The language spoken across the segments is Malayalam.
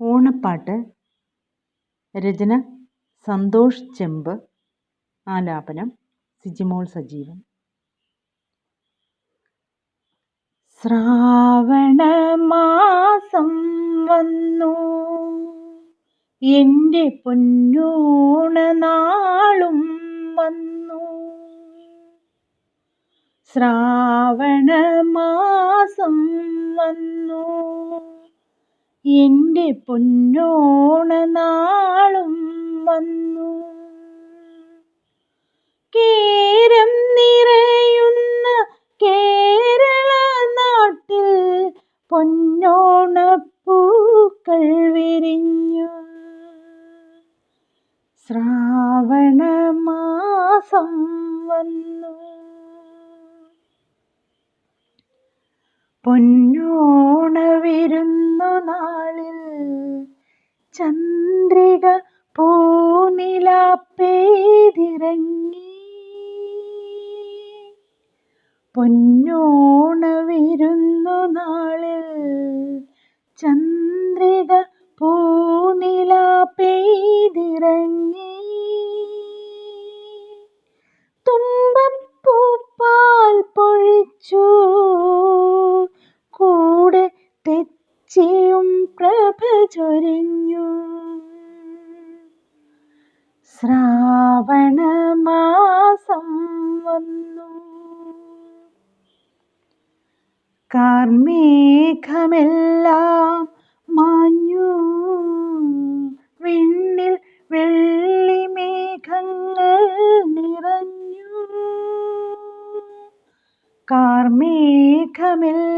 ഓണപ്പാട്ട് രചന സന്തോഷ് ചെമ്പ് ആലാപനം സിജിമോൾ സജീവൻ. ശ്രാവണമാസം വന്നു. എന്റെ പൊന്നോണനാളും വന്നു. ശ്രാവണമാസം എന്റെ പൊന്നോണനാളും വന്നു. കേരം നിറയുന്ന കേരള നാട്ടിൽ പൊന്നോണപ്പൂക്കൾ വിരിഞ്ഞു. ശ്രാവണമാസം വന്നു. പൊന്നോണവിരുന്നു ചന്ദ്രിക പൂനിലാപ്പേതിറങ്ങി. പൊന്നോണവിരുന്നു നാളിൽ തെച്ചിയും പ്രഭ ചൊരിഞ്ഞു. ശ്രാവണമാസം വന്നു. കാർമേഘമെല്ലാം മാഞ്ഞു. വിണ്ണിൽ വെള്ളിമേഘങ്ങൾ നിറഞ്ഞു. കാർമേഘമെല്ലാം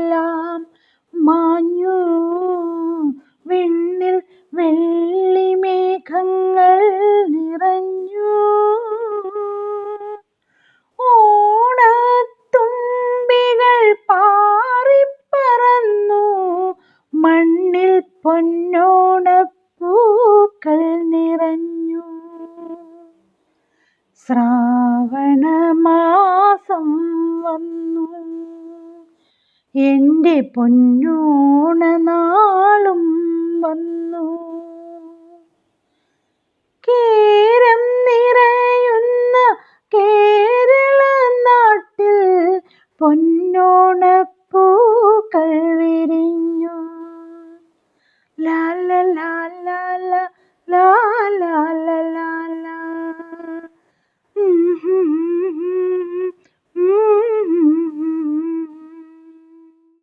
മണ്ണിൽ പൊന്നോണപ്പൂക്കൾ നിറഞ്ഞു. ശ്രാവണമാസം വന്നു. എന്റെ പൊന്നോണനാളും